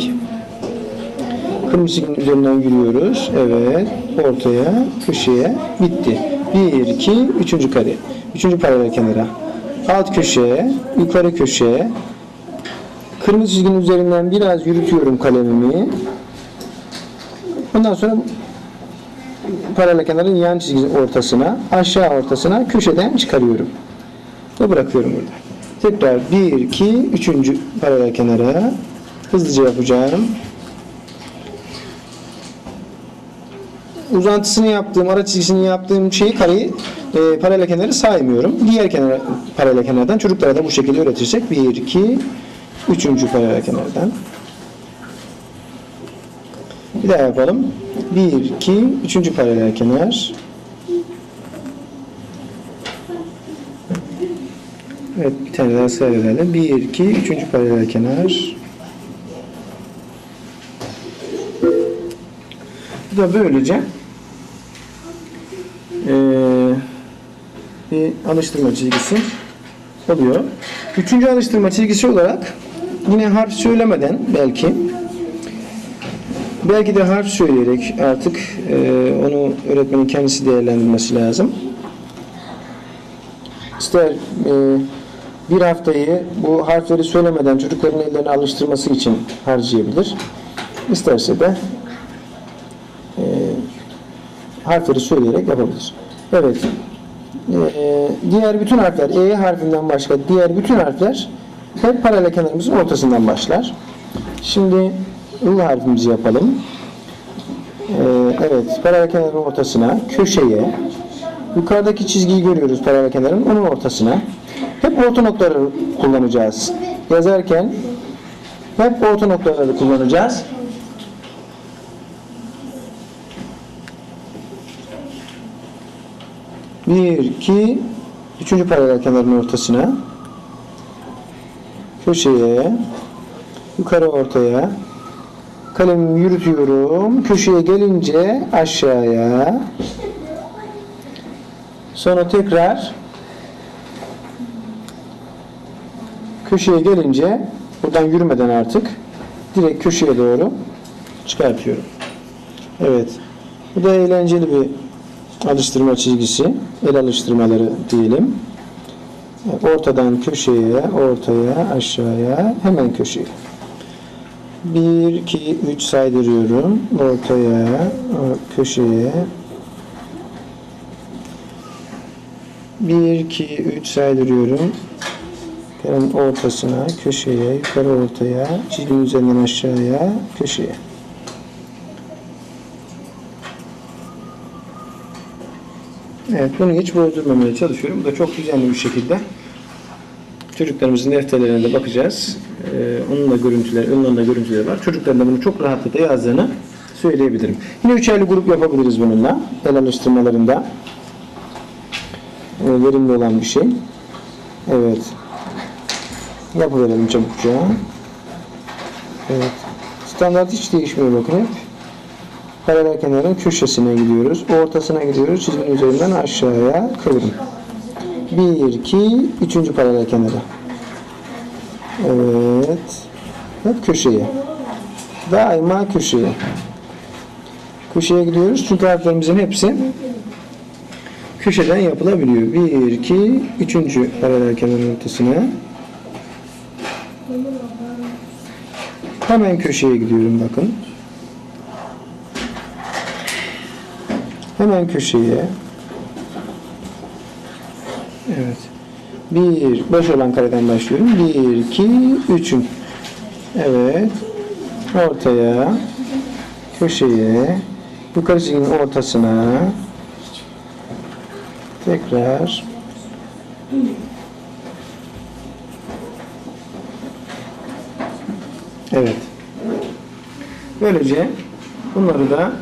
çizdik. Kırmızı çizginin üzerinden yürüyoruz. Evet. Ortaya, köşeye. Bitti. 1, 2, 3. kare. 3. paralel kenara. Alt köşeye, yukarı köşeye. Kırmızı çizginin üzerinden biraz yürütüyorum kalemimi. Ondan sonra paralel kenarın yan çizgi ortasına, aşağı ortasına köşeden çıkarıyorum. Ve bırakıyorum burada. Tekrar 1, 2, 3. paralel kenara hızlıca yapacağım. Uzantısını yaptığım, ara çizgisini yaptığım şeyi kareyi e, paralel kenarı saymıyorum. Diğer kenar, paralel kenardan çocuklara da bu şekilde öğretirsek 1, 2, 3. paralel kenardan. Bir daha yapalım. 1, 2, 3. paralel kenar. Evet bir tane daha sırayla 1, 2, 3. paralel kenar. Bu da böylece eee, bir alıştırma çizgisi oluyor. Üçüncü alıştırma çizgisi olarak yine harf söylemeden belki belki de harf söyleyerek artık eee, onu öğretmenin kendisi değerlendirmesi lazım. İster eee, bir haftayı bu harfleri söylemeden çocukların ellerini alıştırması için harcayabilir. İsterse de harfleri söyleyerek yapabilir. Evet. Eee, diğer bütün harfler E harfinden başka diğer bütün harfler hep paralel kenarımızın ortasından başlar. Şimdi I harfimizi yapalım. Eee, evet, paralel kenarın ortasına, köşeye, yukarıdaki çizgiyi görüyoruz paralel kenarın, onun ortasına. Hep orta noktaları kullanacağız. Yazarken hep orta noktaları kullanacağız. Bir, iki, üçüncü paralel kenarın ortasına, köşeye, yukarı ortaya, kalemimi yürütüyorum. Köşeye gelince aşağıya, sonra tekrar köşeye gelince buradan yürümeden artık direkt köşeye doğru çıkartıyorum. Evet. Bu da eğlenceli bir alıştırma çizgisi. El alıştırmaları diyelim. Ortadan köşeye, ortaya, aşağıya, hemen köşeye. 1, 2, 3 saydırıyorum. Ortaya, köşeye. 1, 2, 3 saydırıyorum. Kalemin ortasına, köşeye, yukarı ortaya, çizginin üzerinden aşağıya, köşeye. Evet, bunu hiç bozdurmamaya çalışıyorum. Bu da çok düzenli bir şekilde çocuklarımızın defterlerine de bakacağız. Ee, onun da görüntüleri, onların da görüntüleri var. Çocukların da bunu çok rahatlıkla yazdığını söyleyebilirim. Yine üçerli grup yapabiliriz bununla. El alıştırmalarında e, verimli olan bir şey. Evet. Yapıverelim çabukça. Evet. Standart hiç değişmiyor bakın hep. Paralel kenarın köşesine gidiyoruz. Ortasına gidiyoruz. Çizginin üzerinden aşağıya kıvrım. 1, 2, 3. paralel kenara. Evet. Hep köşeye. Daima köşeye. Köşeye gidiyoruz. Çünkü harflerimizin hepsi köşeden yapılabiliyor. 1, 2, 3. paralel kenarın ortasına. Hemen köşeye gidiyorum bakın. Hemen köşeye. Evet. Bir, boş olan kareden başlıyorum. Bir, iki, üçün. Evet. Ortaya. Köşeye. Yukarı çizginin ortasına. Tekrar. Evet. Böylece bunları da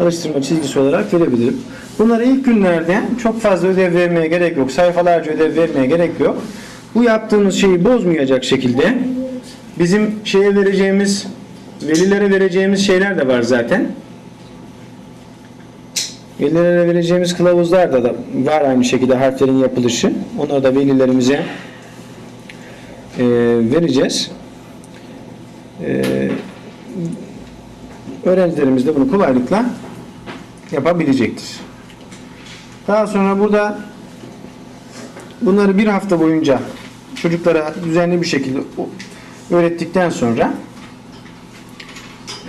alıştırma çizgisi olarak verebilirim. Bunları ilk günlerde çok fazla ödev vermeye gerek yok. Sayfalarca ödev vermeye gerek yok. Bu yaptığımız şeyi bozmayacak şekilde bizim şeye vereceğimiz velilere vereceğimiz şeyler de var zaten. Velilere vereceğimiz kılavuzlar da var aynı şekilde harflerin yapılışı. Onları da velilerimize e, vereceğiz. Öğrencilerimiz de bunu kolaylıkla yapabilecektir. Daha sonra burada bunları bir hafta boyunca çocuklara düzenli bir şekilde öğrettikten sonra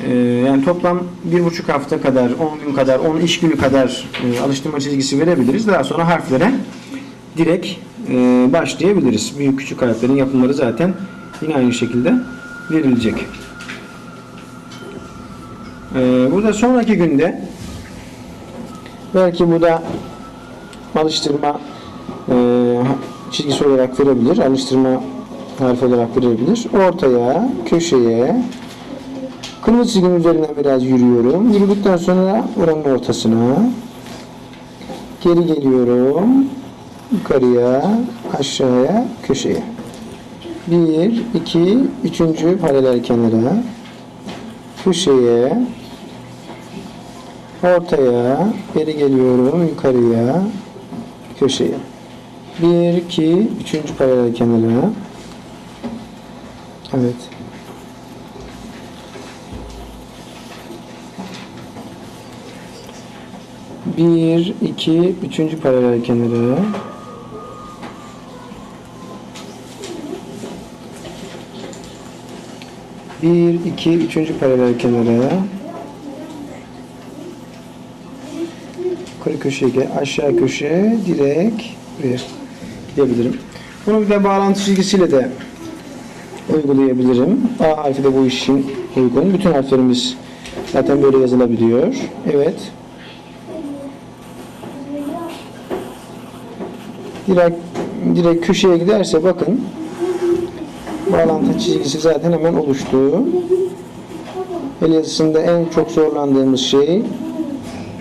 e, yani toplam bir buçuk hafta kadar, 10 gün kadar, 10 iş günü kadar e, alıştırma çizgisi verebiliriz. Daha sonra harflere direkt e, başlayabiliriz. Büyük küçük harflerin yapımları zaten yine aynı şekilde verilecek. E, burada sonraki günde belki bu da alıştırma e, çizgisi olarak verebilir. Alıştırma harfi olarak verebilir. Ortaya, köşeye, kırmızı çizginin üzerinden biraz yürüyorum. Yürüdükten sonra oranın ortasına geri geliyorum. Yukarıya, aşağıya, köşeye. Bir, iki, üçüncü paralel kenara, köşeye, ortaya, geri geliyorum, yukarıya, köşeye. Bir, iki, üçüncü paralel kenara. Evet. Bir, iki, üçüncü paralel kenara. Bir, iki, üçüncü paralel kenara. Yukarı köşeye gel, aşağı köşe, direkt buraya gidebilirim. Bunu bir de bağlantı çizgisiyle de uygulayabilirim. A harfi de bu işin uygun. Bütün harflerimiz zaten böyle yazılabiliyor. Evet. Direkt, direkt köşeye giderse bakın bağlantı çizgisi zaten hemen oluştu. El yazısında en çok zorlandığımız şey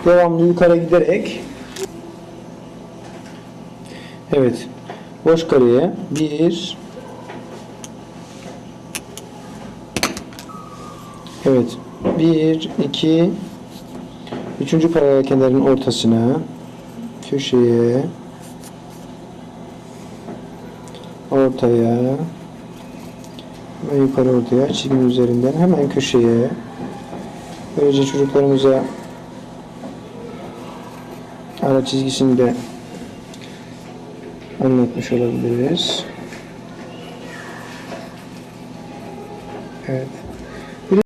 devamlı yukarı giderek. Evet. Boş kareye bir. Evet. Bir iki. Üçüncü paralel kenarın ortasına. Köşeye. Ortaya. Ve yukarı ortaya. Çizginin üzerinden. Hemen köşeye. Böylece çocuklarımıza ara çizgisini de anlatmış olabiliriz. Evet.